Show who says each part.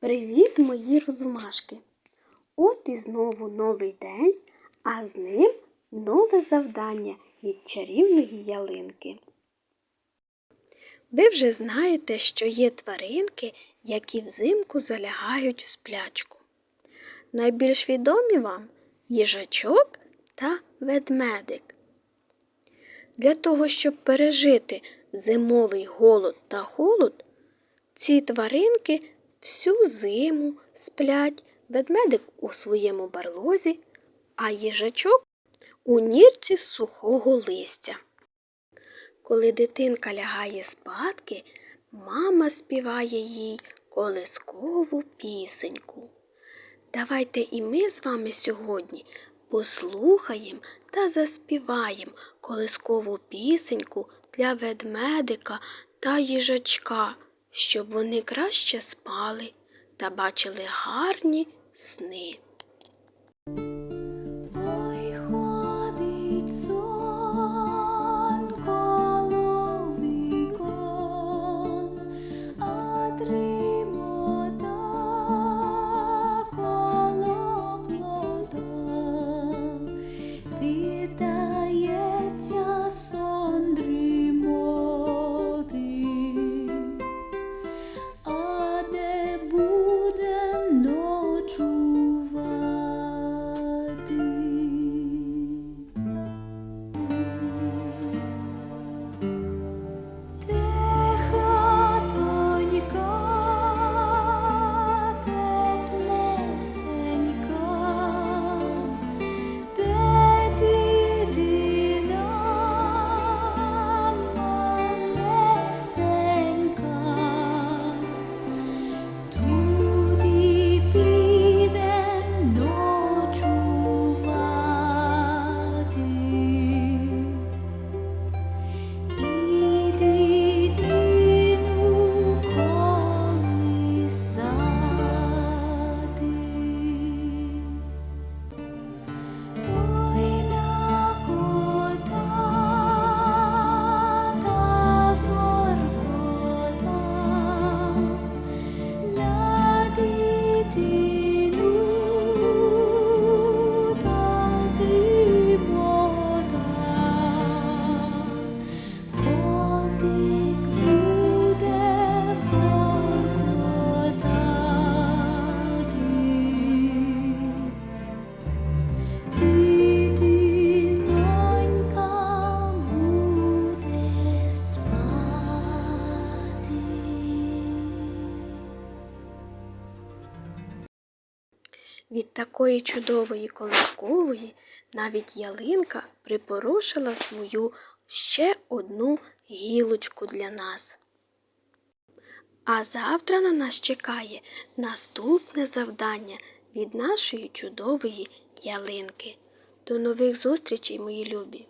Speaker 1: Привіт, мої розумашки! От і знову новий день, а з ним нове завдання від чарівної ялинки. Ви вже знаєте, що є тваринки, які взимку залягають в сплячку. Найбільш відомі вам їжачок та ведмедик. Для того, щоб пережити зимовий голод та холод, ці тваринки всю зиму сплять, ведмедик у своєму барлозі, а їжачок у нірці сухого листя. Коли дитинка лягає спадки, мама співає їй колискову пісеньку. Давайте і ми з вами сьогодні послухаємо та заспіваємо колискову пісеньку для ведмедика та їжачка, щоб вони краще спали та бачили гарні сни. Від такої чудової колискової навіть ялинка припорошила свою ще одну гілочку для нас. А завтра на нас чекає наступне завдання від нашої чудової ялинки. До нових зустрічей, мої любі!